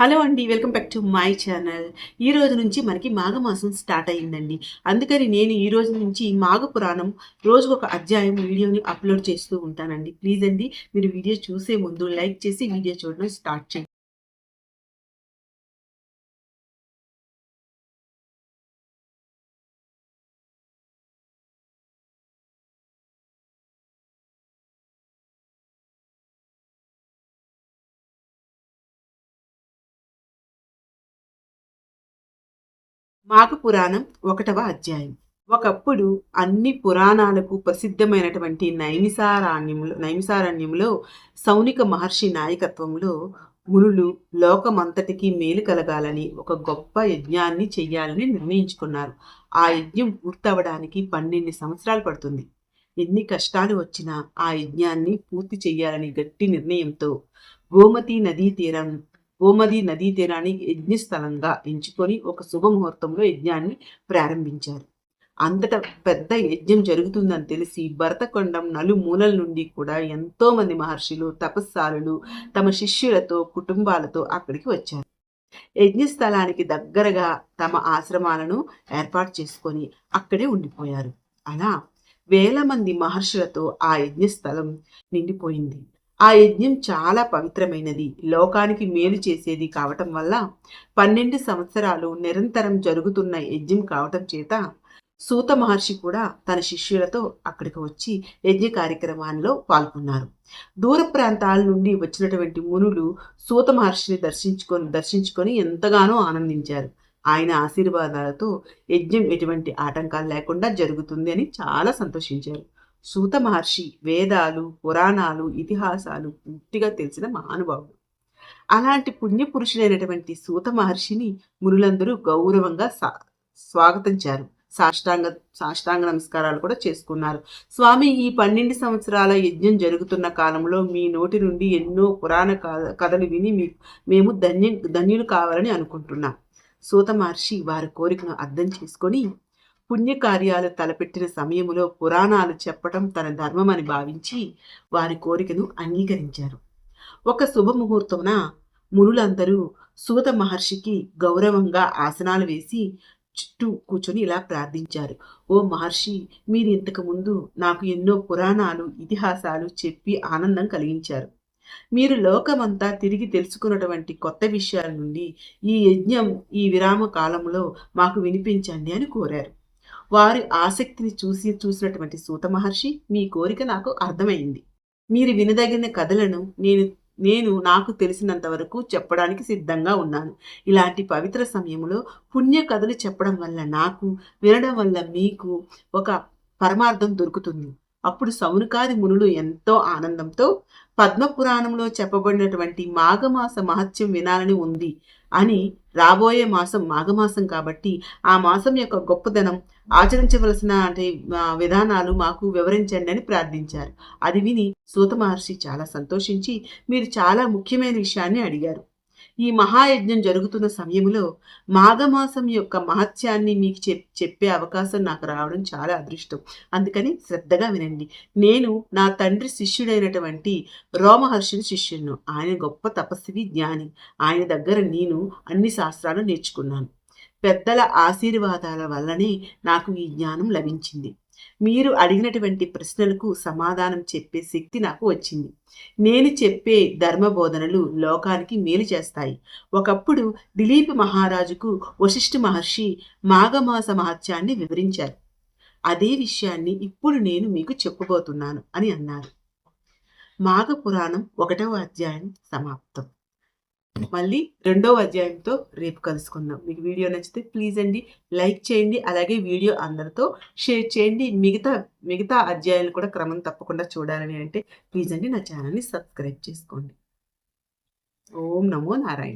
Hello అండి welcome back to my channel. ఈ రోజు నుంచి మనకి మాఘమాసం స్టార్ట్ అయ్యిందండి. అందుకని నేను ఈ రోజు నుంచి మాఘ పురాణం రోజుకు ఒక అధ్యాయం వీడియోని అప్లోడ్ చేస్తూ ఉంటానండి. ప్లీజ్ అండి మీరు వీడియో చూసే ముందు లైక్ చేసి వీడియో చూడడం స్టార్ట్ చేయండి. మాఘ పురాణం ఒకటవ అధ్యాయం. ఒకప్పుడు అన్ని పురాణాలకు ప్రసిద్ధమైనటువంటి నైమిసారణ్యంలో నైమిసారణ్యంలో సౌనిక మహర్షి నాయకత్వంలో మునులు లోకమంతటికి మేలు కలగాలని ఒక గొప్ప యజ్ఞాన్ని చెయ్యాలని నిర్ణయించుకున్నారు. ఆ యజ్ఞం పూర్తవడానికి పన్నెండు సంవత్సరాలు పడుతుంది. ఎన్ని కష్టాలు వచ్చినా ఆ యజ్ఞాన్ని పూర్తి చేయాలని గట్టి నిర్ణయంతో గోమతి నదీ తీరం గోమతి నదీ తీరాన్ని యజ్ఞస్థలంగా ఎంచుకొని ఒక శుభముహూర్తంలో యజ్ఞాన్ని ప్రారంభించారు. అంతటా పెద్ద యజ్ఞం జరుగుతుందని తెలిసి భరతకొండం నలుమూలల నుండి కూడా ఎంతోమంది మహర్షులు తపస్సాలులు తమ శిష్యులతో కుటుంబాలతో అక్కడికి వచ్చారు. యజ్ఞస్థలానికి దగ్గరగా తమ ఆశ్రమాలను ఏర్పాటు చేసుకొని అక్కడే ఉండిపోయారు. అలా వేల మంది మహర్షులతో ఆ యజ్ఞస్థలం నిండిపోయింది. ఆ యజ్ఞం చాలా పవిత్రమైనది. లోకానికి మేలు చేసేది కావటం వల్ల పన్నెండు సంవత్సరాలు నిరంతరం జరుగుతున్న యజ్ఞం కావటం చేత సూత మహర్షి కూడా తన శిష్యులతో అక్కడికి వచ్చి యజ్ఞ కార్యక్రమాల్లో పాల్గొన్నారు. దూర ప్రాంతాల నుండి వచ్చినటువంటి మునులు సూత మహర్షిని దర్శించుకొని దర్శించుకొని ఎంతగానో ఆనందించారు. ఆయన ఆశీర్వాదాలతో యజ్ఞం ఎటువంటి ఆటంకాలు లేకుండా జరుగుతుంది అని చాలా సంతోషించారు. సూత మహర్షి వేదాలు పురాణాలు ఇతిహాసాలు పూర్తిగా తెలిసిన మహానుభావుడు. అలాంటి పుణ్యపురుషుడైనటువంటి సూత మహర్షిని మునులందరూ గౌరవంగా స్వాగతించారు సాష్టాంగ సాష్టాంగ నమస్కారాలు కూడా చేసుకున్నారు. స్వామి ఈ పన్నెండు సంవత్సరాల యజ్ఞం జరుగుతున్న కాలంలో మీ నోటి నుండి ఎన్నో పురాణ కథలు విని మీ మేము ధన్య ధన్యులు కావాలని అనుకుంటున్నాం. సూత మహర్షి వారి కోరికను అర్థం చేసుకొని పుణ్యకార్యాలు తలపెట్టిన సమయంలో పురాణాలు చెప్పటం తన ధర్మమని భావించి వారి కోరికను అంగీకరించారు. ఒక శుభముహూర్తమున మునులందరూ సూత మహర్షికి గౌరవంగా ఆసనాలు వేసి చుట్టూ కూర్చొని ఇలా ప్రార్థించారు. ఓ మహర్షి మీరు ఇంతకుముందు నాకు ఎన్నో పురాణాలు ఇతిహాసాలు చెప్పి ఆనందం కలిగించారు. మీరు లోకమంతా తిరిగి తెలుసుకున్నటువంటి కొత్త విషయాల నుండి ఈ యజ్ఞం ఈ విరామ కాలంలో మాకు వినిపించండి అని కోరారు. వారి ఆసక్తిని చూసి చూసినటువంటి సూత మహర్షి మీ కోరిక నాకు అర్థమైంది. మీరు వినదగిన కథలను నేను నేను నాకు తెలిసినంత వరకు చెప్పడానికి సిద్ధంగా ఉన్నాను. ఇలాంటి పవిత్ర సమయంలో పుణ్య కథలు చెప్పడం వల్ల నాకు వినడం వల్ల మీకు ఒక పరమార్థం దొరుకుతుంది. అప్పుడు సౌనుకాది మునులు ఎంతో ఆనందంతో పద్మపురాణంలో చెప్పబడినటువంటి మాఘమాస మహత్యం వినాలని ఉంది అని రాబోయే మాసం మాఘమాసం కాబట్టి ఆ మాసం యొక్క గొప్పదనం ఆచరించవలసిన అంటే విధానాలు మాకు వివరించండి అని ప్రార్థించారు. అది విని సూత మహర్షి చాలా సంతోషించి మీరు చాలా ముఖ్యమైన విషయాన్ని అడిగారు. ఈ మహాయజ్ఞం జరుగుతున్న సమయంలో మాఘమాసం యొక్క మహత్యాన్ని మీకు చెప్పే అవకాశం నాకు రావడం చాలా అదృష్టం. అందుకని శ్రద్ధగా వినండి. నేను నా తండ్రి శిష్యుడైనటువంటి రోమహర్షుని శిష్యును ఆయన గొప్ప తపస్వి జ్ఞాని. ఆయన దగ్గర నేను అన్ని శాస్త్రాలు నేర్చుకున్నాను. పెద్దల ఆశీర్వాదాల వల్లనే నాకు ఈ జ్ఞానం లభించింది. మీరు అడిగినటువంటి ప్రశ్నలకు సమాధానం చెప్పే శక్తి నాకు వచ్చింది. నేను చెప్పే ధర్మబోధనలు లోకానికి మేలు చేస్తాయి. ఒకప్పుడు దిలీప్ మహారాజుకు వశిష్ఠ మహర్షి మాఘమాస మహత్యాన్ని వివరించారు. అదే విషయాన్ని ఇప్పుడు నేను మీకు చెప్పబోతున్నాను అని అన్నారు. మాఘ పురాణం ఒకటవ అధ్యాయం సమాప్తం. మళ్ళీ రెండవ అధ్యాయంతో రేపు కలుసుకుందాం. మీకు వీడియో నచ్చితే ప్లీజ్ అండి లైక్ చేయండి అలాగే వీడియో అందరితో షేర్ చేయండి. మిగతా మిగతా అధ్యాయాలు కూడా క్రమం తప్పకుండా చూడాలని అంటే ప్లీజ్ అండి నా ఛానల్ని సబ్స్క్రైబ్ చేసుకోండి. ఓం నమో నారాయణ.